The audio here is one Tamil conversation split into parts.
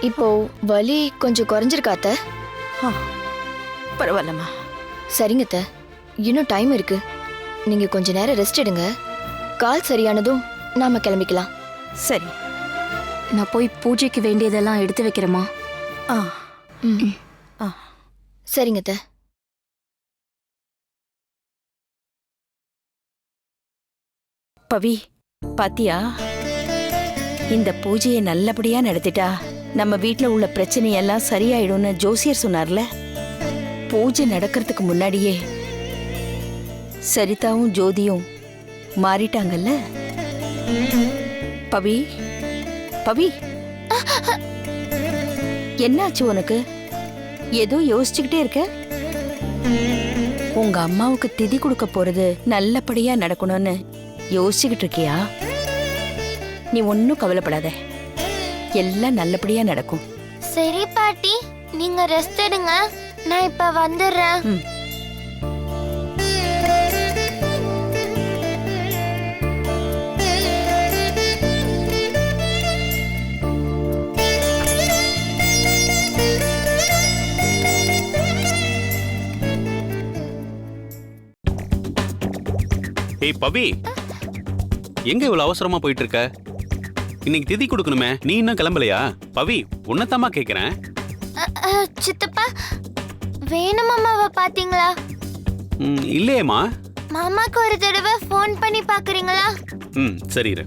இப்போ வலி கொஞ்சம் குறைஞ்சிருக்கா அத்தை? ஆ, பரவாயில்லம்மா. சரிங்க அத்தை. இன்னும் டைம் இருக்கு. நீங்க கொஞ்ச நேரம் ரெஸ்ட் எடுங்க. கால் சரியானதும் நாம கிளம்பிக்கலாம். சரி. நான் போய் பூஜைக்கு வேண்டியதெல்லாம் எடுத்து வைக்கிறேம்மா. ஆ. ம். ஆ. சரிங்க அத்தை. பவி பாத்தியா? இந்த பூஜையை நல்லபடியா நடத்திட்டா நம்ம வீட்ல உள்ள பிரச்சனையெல்லாம் சரியாயிடும்னு ஜோசியர் சொன்னார்ல. பூஜை நடக்கிறதுக்கு முன்னாடியே சரிதாவும் ஜோதியும் மாறிட்டாங்கல்ல? பவி பவி. என்னாச்சு உனக்கு? ஏதோ யோசிச்சுக்கிட்டே இருக்க? உங்க அம்மாவுக்கு திதி கொடுக்க போறது நல்லபடியா நடக்கணும்னு யோசிச்சுக்கிட்டு இருக்கியா? நீ ஒன்னும் கவலைப்படாத. எல்லாம் நல்லபடியா நடக்கும். சரி பாட்டி. நீங்க ரெஸ்ட் எடுங்க. நான் இப்ப வந்துடுறேன். ம். ஏய் பவி. எங்க இவ்வளவு அவசரமா போயிட்டு இருக்க? இன்னைக்கு திதி கொடுக்கணுமே. நீ இன்னும் கிளம்பலையா? பவி உன்னதாம்மா கேக்குறேன். சித்தப்பா வேணு மாமாவை பாத்தீங்களா? இல்லையேம்மா. மாமாக்கு ஒரு தடவை ஃபோன் பண்ணி பாக்குறீங்களா? ம் சரி இரு.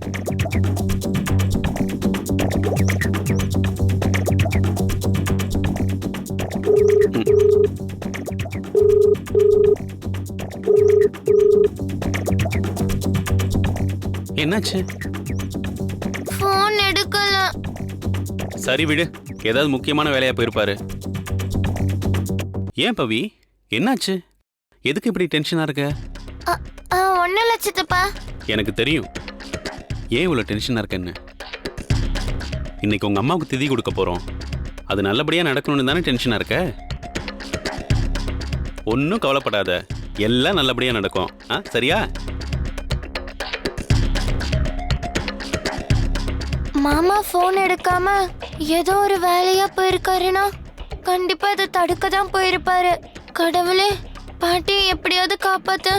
என்னாச்சு? எடுக்கல சரி விடு. ஏதாவது முக்கியமான வேலையா போயிருப்பாரு. ஏன் பவி? என்னாச்சு? எதுக்கு இப்படி டென்ஷனா இருக்க? ஒண்ணும் இல்ல சித்தப்பா. எனக்கு தெரியும். ஏன் இவ்வளோ டென்ஷனாக இருக்கேன்னு? இன்னைக்கு உங்கள் அம்மாவுக்கு திதி கொடுக்க போகிறோம் அது நல்லபடியாக நடக்கணும்னு தானே டென்ஷனாக இருக்க? ஒன்றும் கவலைப்படாத. எல்லாம் நல்லபடியாக நடக்கும். ஆ சரியா? மாமா ஃபோன் எடுக்காம ஏதோ ஒரு வேலையா போயிருக்காருன்னா கண்டிப்பா அதை தடுக்க தான் போயிருப்பாரு. கடவுளே பாட்டியை எப்படியாவது காப்பாத்து.